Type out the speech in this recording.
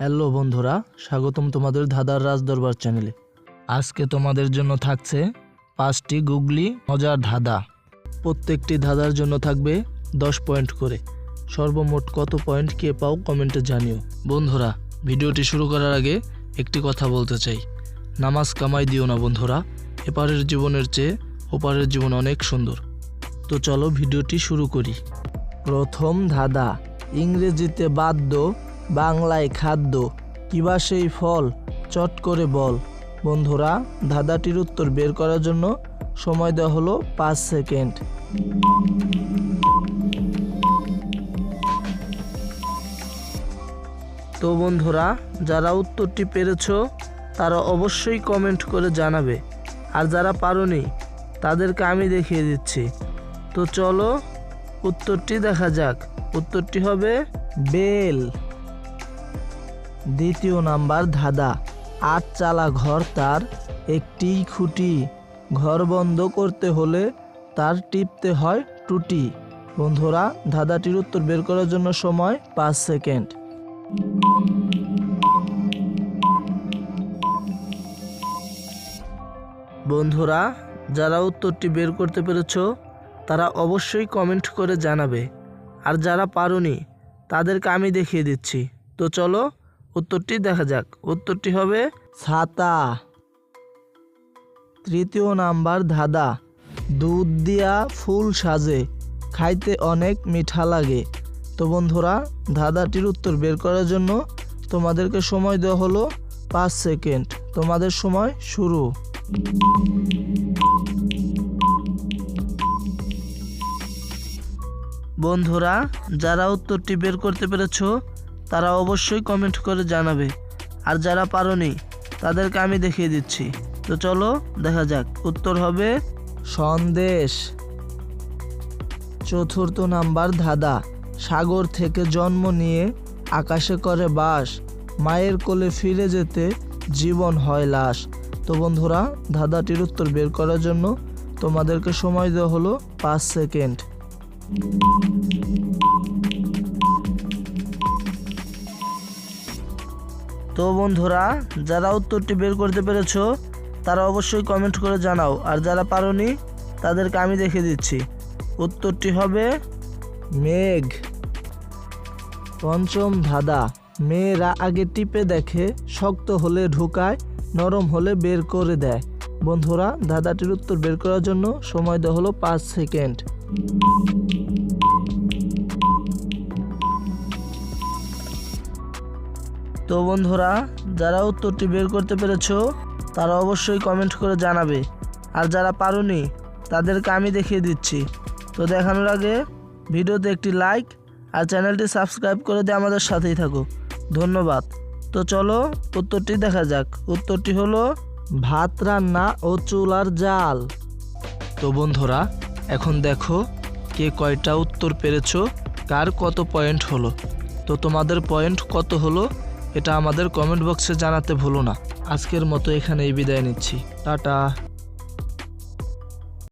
Hello বন্ধুরা, স্বাগতম তোমাদের ধাঁধার রাজ দরবার চ্যানেলে আজকে তোমাদের জন্য থাকছে পাঁচটি গুগলি মজার ধাঁধা। প্রত্যেকটি ধাঁধার জন্য থাকবে দশ পয়েন্ট করে। সর্বমোট কত পয়েন্ট কে পাও কমেন্টে জানিও। বন্ধুরা, ভিডিওটি শুরু করার আগে একটি কথা বলতে চাই। নামাজ কামাই দিও না বন্ধুরা, এপারের জীবনের চেয়ে ওপারের জীবন অনেক সুন্দর। তো চলো ভিডিওটি শুরু করি। প্রথম ধাঁধা, ইংরেজিতে বাদ্য বাংলায় খাদ্য, কিবা সেই ফল? চট করে বল। বন্ধুরা, ধাঁধাটির উত্তর বের করার জন্য সময় দেওয়া হলো পাঁচ সেকেন্ড। তো বন্ধুরা, যারা উত্তরটি পেরেছ, তারা অবশ্যই কমেন্ট করে জানাবে। আর যারা পারোনি, তাদেরকে আমি দেখিয়ে দিচ্ছি। তো চলো, উত্তরটি দেখা যাক। উত্তরটি হবে বেল। দ্বিতীয় নাম্বার ধাঁধা। আট চালা ঘর তার একটি খুঁটি। ঘর বন্ধ করতে হলে তার টিপতে হয় টুটি। বন্ধুরা, ধাঁধাটির উত্তর বের করার জন্য সময় পাঁচ সেকেন্ড। বন্ধুরা, যারা উত্তরটি বের করতে পেরেছ, তারা অবশ্যই কমেন্ট করে জানাবে। আর যারা পারোনি, তাদেরকে আমি দেখিয়ে দিচ্ছি। তো চলো উত্তরটি দেখা যাক। উত্তরটি হবে ছাতা। তৃতীয় নাম্বার ধাঁধা। দুধ দিয়া ফুল সাজে, খাইতে অনেক মিঠা লাগে। তো বন্ধুরা, ধাঁধাটির উত্তর বের করার জন্য তোমাদেরকে সময় দেওয়া হলো পাঁচ সেকেন্ড। তোমাদের সময় শুরু। বন্ধুরা, যারা উত্তরটি বের করতে পেরেছ তারা অবশ্যই কমেন্ট করে জানাবে। আর যারা পারোনি, তাদেরকে আমি দেখিয়ে দিচ্ছি। তো চলো, দেখা যাক। উত্তর হবে সন্দেশ। চতুর্থ নাম্বার ধাঁধা। সাগর থেকে জন্ম নিয়ে আকাশে করে বাস। মায়ের কোলে ফিরে যেতে জীবন হয় লাশ। তো বন্ধুরা, ধাঁধাটির উত্তর বের করার জন্য তোমাদেরকে সময় দেওয়া হলো পাঁচ সেকেন্ড। তো বন্ধুরা, যারা উত্তরটি বের করতে পেরেছ, তারা অবশ্যই কমেন্ট করে জানাও। আর যারা পারোনি, তাদেরকে আমি দেখে দিচ্ছি। উত্তরটি হবে মেঘ। পঞ্চম ধাঁধা। মেয়েরা আগে টিপে দেখে, শক্ত হলে ঢুকায়, নরম হলে বের করে দেয়। বন্ধুরা, ধাঁধাটির উত্তর বের করার জন্য সময় দেওয়া হলো পাঁচ সেকেন্ড। তো বন্ধুরা, যারা উত্তরটি বের করতে পেরেছ, তারা অবশ্যই কমেন্ট করে জানাবে। আর যারা পারোনি, তাদেরকে আমি দেখিয়ে দিচ্ছি। তো দেখানোর আগে, ভিডিওতে একটি লাইক আর চ্যানেলটি সাবস্ক্রাইব করে দিয়ে আমাদের সাথেই থাকো। ধন্যবাদ। তো চলো, উত্তরটি দেখা যাক। উত্তরটি হলো, ভাত রান্না ও চুলার জাল। তো বন্ধুরা, এখন দেখো কে কয়টা উত্তর পেরেছ, কার কত পয়েন্ট হলো। তো তোমাদের পয়েন্ট কত হলো? এটা আমাদের কমেন্ট বক্সে জানাতে ভুলো না। আজকের মতো এখানেই বিদায় নিচ্ছি। টাটা।